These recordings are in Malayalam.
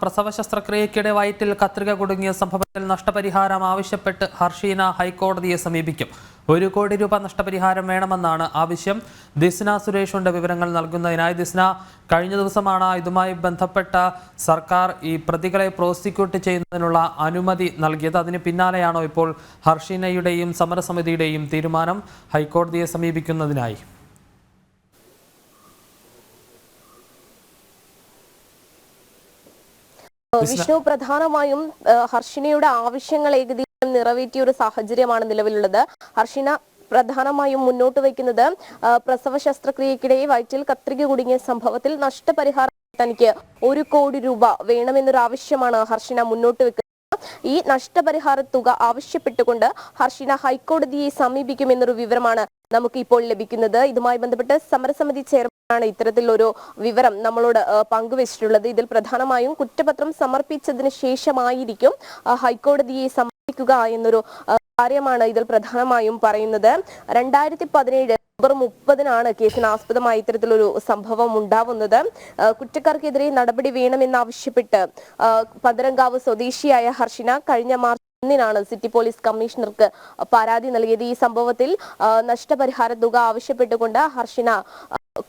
പ്രസവ ശസ്ത്രക്രിയയ്ക്കിടെ വയറ്റിൽ കത്രിക കുടുങ്ങിയ സംഭവത്തിൽ നഷ്ടപരിഹാരം ആവശ്യപ്പെട്ട് ഹർഷീന ഹൈക്കോടതിയെ സമീപിക്കും. ഒരു കോടി രൂപ നഷ്ടപരിഹാരം വേണമെന്നാണ് ആവശ്യം. ദിസ്ന സുരേഷുണ്ട് വിവരങ്ങൾ നൽകുന്നതിനായി. ദിസ്ന കഴിഞ്ഞ ദിവസമാണ് ഇതുമായി ബന്ധപ്പെട്ട സർക്കാർ ഈ പ്രതികളെ പ്രോസിക്യൂട്ട് ചെയ്യുന്നതിനുള്ള അനുമതി നൽകിയത്. അതിന് പിന്നാലെയാണോ ഇപ്പോൾ ഹർഷീനയുടെയും സമരസമിതിയുടെയും തീരുമാനം? ഹൈക്കോടതിയെ സമീപിക്കുന്നതിനായി. വിഷ്ണു പ്രധാനമായും ഹർഷിനയുടെ ആവശ്യങ്ങൾ ഏകദേശം നിറവേറ്റിയ ഒരു സാഹചര്യമാണ് നിലവിലുള്ളത്. ഹർഷിന പ്രധാനമായും മുന്നോട്ട് വയ്ക്കുന്നത് പ്രസവ ശസ്ത്രക്രിയക്കിടെ വയറ്റിൽ കത്രിക കുടുങ്ങിയ സംഭവത്തിൽ നഷ്ടപരിഹാരം തനിക്ക് ഒരു കോടി രൂപ വേണമെന്നൊരു ആവശ്യമാണ് ഹർഷിന മുന്നോട്ട് വെക്കുന്നത്. ഈ നഷ്ടപരിഹാര തുക ആവശ്യപ്പെട്ടുകൊണ്ട് ഹർഷിന ഹൈക്കോടതിയെ സമീപിക്കുമെന്നൊരു വിവരമാണ് നമുക്ക് ഇപ്പോൾ ലഭിക്കുന്നത്. ഇതുമായി ബന്ധപ്പെട്ട് സമരസമിതി ചെയർമാനാണ് ഇത്തരത്തിലൊരു വിവരം നമ്മളോട് പങ്കുവച്ചിട്ടുള്ളത്. ഇതിൽ പ്രധാനമായും കുറ്റപത്രം സമർപ്പിച്ചതിന് ശേഷമായിരിക്കും ഹൈക്കോടതിയെ സമർപ്പിക്കുക എന്നൊരു കാര്യമാണ് ഇതിൽ പ്രധാനമായും പറയുന്നത്. രണ്ടായിരത്തി പതിനേഴ് നവംബർ മുപ്പതിനാണ് കേസിന് ആസ്പദമായ ഇത്തരത്തിലൊരു സംഭവം ഉണ്ടാവുന്നത്. കുറ്റക്കാർക്കെതിരെ നടപടി വേണമെന്നാവശ്യപ്പെട്ട് പതിരങ്കാവ് സ്വദേശിയായ ഹർഷിന കഴിഞ്ഞ മാർച്ച് ഒന്നിനാണ് സിറ്റി പോലീസ് കമ്മീഷണർക്ക് പരാതി നൽകിയത്. ഈ സംഭവത്തിൽ നഷ്ടപരിഹാര തുക ആവശ്യപ്പെട്ടുകൊണ്ട് ഹർഷിന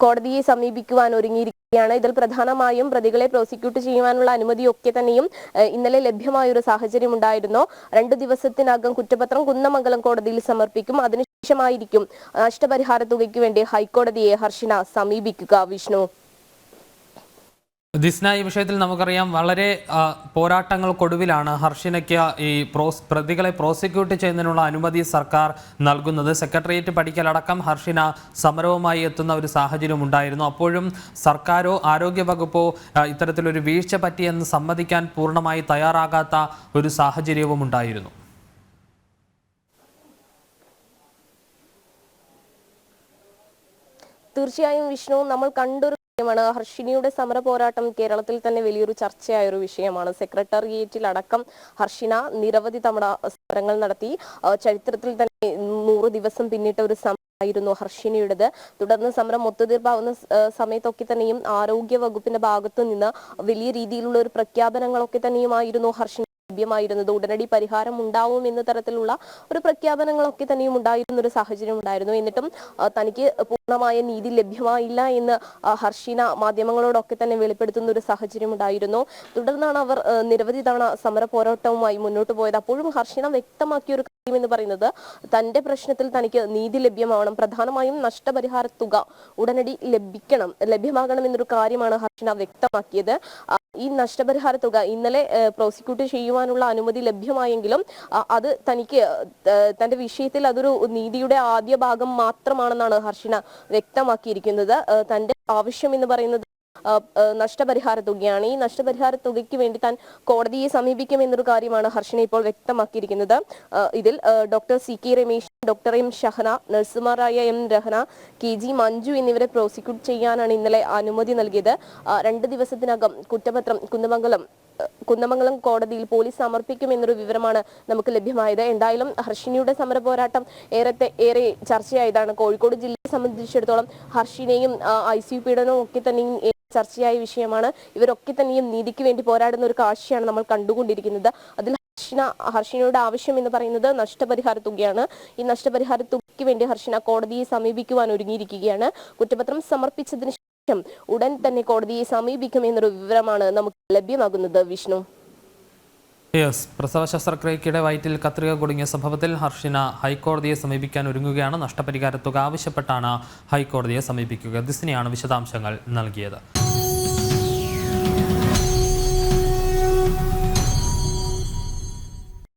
കോടതിയെ സമീപിക്കുവാൻ ഒരുങ്ങിയിരിക്കുകയാണ്. ഇതിൽ പ്രധാനമായും പ്രതികളെ പ്രോസിക്യൂട്ട് ചെയ്യുവാനുള്ള അനുമതിയൊക്കെ തന്നെയും ഇന്നലെ ലഭ്യമായ ഒരു സാഹചര്യം ഉണ്ടായിരുന്നു. രണ്ടു ദിവസത്തിനകം കുറ്റപത്രം കുന്നമംഗലം കോടതിയിൽ സമർപ്പിക്കും. അതിനുശേഷമായിരിക്കും നഷ്ടപരിഹാര തുകയ്ക്ക് വേണ്ടി ഹൈക്കോടതിയെ ഹർഷിന സമീപിക്കുക. വിഷ്ണു ദിസ്ന ഈ വിഷയത്തിൽ നമുക്കറിയാം വളരെ പോരാട്ടങ്ങൾക്കൊടുവിലാണ് ഹർഷിനയ്ക്ക് ഈ പ്രോസ് പ്രതികളെ പ്രോസിക്യൂട്ട് ചെയ്യുന്നതിനുള്ള അനുമതി സർക്കാർ നൽകുന്നത്. സെക്രട്ടേറിയറ്റ് പഠിക്കലടക്കം ഹർഷിന സമരവുമായി എത്തുന്ന ഒരു സാഹചര്യം ഉണ്ടായിരുന്നു. അപ്പോഴും സർക്കാരോ ആരോഗ്യവകുപ്പോ ഇത്തരത്തിലൊരു വീഴ്ച പറ്റിയെന്ന് സമ്മതിക്കാൻ പൂർണമായി തയ്യാറാകാത്ത ഒരു സാഹചര്യവും ഉണ്ടായിരുന്നു. തീർച്ചയായും വിഷ്ണു നമ്മൾ കണ്ടൊരു കാര്യമാണ് ഹർഷിനിയുടെ സമര പോരാട്ടം കേരളത്തിൽ തന്നെ വലിയൊരു ചർച്ചയായ ഒരു വിഷയമാണ്. സെക്രട്ടേറിയറ്റിൽ അടക്കം ഹർഷിന നിരവധി തവണ സമരങ്ങൾ നടത്തി. ചരിത്രത്തിൽ തന്നെ നൂറ് ദിവസം പിന്നിട്ട ഒരു സമരമായിരുന്നു ഹർഷിനിയുടേത്. തുടർന്ന് സമരം ഒത്തുതീർപ്പാവുന്ന സമയത്തൊക്കെ തന്നെയും ആരോഗ്യ വകുപ്പിന്റെ ഭാഗത്തു നിന്ന് വലിയ രീതിയിലുള്ള ഒരു പ്രഖ്യാപനങ്ങളൊക്കെ തന്നെയുമായിരുന്നു ഹർഷിന ലഭ്യമായിരുന്നത്. ഉടനടി പരിഹാരം ഉണ്ടാവും എന്ന തരത്തിലുള്ള ഒരു പ്രഖ്യാപനങ്ങളൊക്കെ തന്നെയും ഉണ്ടായിരുന്ന ഒരു സാഹചര്യം ഉണ്ടായിരുന്നു. എന്നിട്ടും തനിക്ക് പൂർണമായ നീതി ലഭ്യമായില്ല എന്ന് ഹർഷീന മാധ്യമങ്ങളോടൊക്കെ തന്നെ വെളിപ്പെടുത്തുന്ന ഒരു സാഹചര്യം ഉണ്ടായിരുന്നു. തുടർന്നാണ് അവർ നിരവധി തവണ സമര പോരാട്ടവുമായി മുന്നോട്ട് പോയത്. അപ്പോഴും ഹർഷീന വ്യക്തമാക്കിയ ഒരു കാര്യം എന്ന് പറയുന്നത് തന്റെ പ്രശ്നത്തിൽ തനിക്ക് നീതി ലഭ്യമാവണം. പ്രധാനമായും നഷ്ടപരിഹാര തുക ഉടനടി ലഭിക്കണം ലഭ്യമാകണം എന്നൊരു കാര്യമാണ് ഹർഷീന വ്യക്തമാക്കിയത്. ഈ നഷ്ടപരിഹാര തുക ഇന്നലെ പ്രോസിക്യൂട്ട് ചെയ്യുവാനുള്ള അനുമതി ലഭ്യമായെങ്കിലും അത് തനിക്ക് തന്റെ വിഷയത്തിൽ അതൊരു നീതിയുടെ ആദ്യ ഭാഗം മാത്രമാണെന്നാണ് ഹർഷിന വ്യക്തമാക്കിയിരിക്കുന്നത്. തന്റെ ആവശ്യം എന്ന് പറയുന്നത് നഷ്ടപരിഹാര തുകയാണ്. ഈ നഷ്ടപരിഹാര തുകയ്ക്ക് വേണ്ടി താൻ കോടതിയെ സമീപിക്കും എന്നൊരു കാര്യമാണ് ഹർഷിന ഇപ്പോൾ വ്യക്തമാക്കിയിരിക്കുന്നത്. ഇതിൽ doctor C K Ramesh doctor M Shahana നഴ്സുമാരായ M Rahana K G Manju എന്നിവരെ പ്രോസിക്യൂട്ട് ചെയ്യാനാണ് ഇന്നലെ അനുമതി നൽകിയത്. രണ്ട് ദിവസത്തിനകം കുറ്റപത്രം കുന്ദമംഗലം കുന്ദമംഗലം കോടതിയിൽ പോലീസ് സമർപ്പിക്കും എന്നൊരു വിവരമാണ് നമുക്ക് ലഭ്യമായത്. എന്തായാലും ഹർഷിനിയുടെ സമര പോരാട്ടം ഏറെ ഏറെ ചർച്ചയായതാണ്. കോഴിക്കോട് ജില്ലയെ സംബന്ധിച്ചിടത്തോളം ഹർഷിനെയും ഐ സി പീഡനവും ഒക്കെ തന്നെയും ഏറെ ചർച്ചയായ വിഷയമാണ്. ഇവരൊക്കെ തന്നെയും നീതിക്ക് വേണ്ടി പോരാടുന്ന ഒരു കാഴ്ചയാണ് നമ്മൾ കണ്ടുകൊണ്ടിരിക്കുന്നത്. അതിൽ ഹർഷിന ഹർഷിനയുടെ ആവശ്യം എന്ന് പറയുന്നത് നഷ്ടപരിഹാര തുകയാണ്. ഈ നഷ്ടപരിഹാര തുകയ്ക്ക് വേണ്ടി ഹർഷിന കോടതിയെ സമീപിക്കുവാൻ ഒരുങ്ങിയിരിക്കുകയാണ്. കുറ്റപത്രം സമർപ്പിച്ചതിന് ശേഷം ഉടൻ തന്നെ കോടതിയെ സമീപിക്കുമെന്നൊരു വിവരമാണ് നമുക്ക് ലഭ്യമാകുന്നത്. വിഷ്ണു. യെസ്. പ്രസവ ശസ്ത്രക്രിയക്കിടെ വയറ്റിൽ കത്രിക കുടുങ്ങിയ സംഭവത്തിൽ ഹർഷിന ഹൈക്കോടതിയെ സമീപിക്കാൻ ഒരുങ്ങുകയാണ്. നഷ്ടപരിഹാര തുക ആവശ്യപ്പെട്ടാണ് ഹൈക്കോടതിയെ സമീപിക്കുക. ദിസിനെയാണ് വിശദാംശങ്ങൾ നൽകിയത്.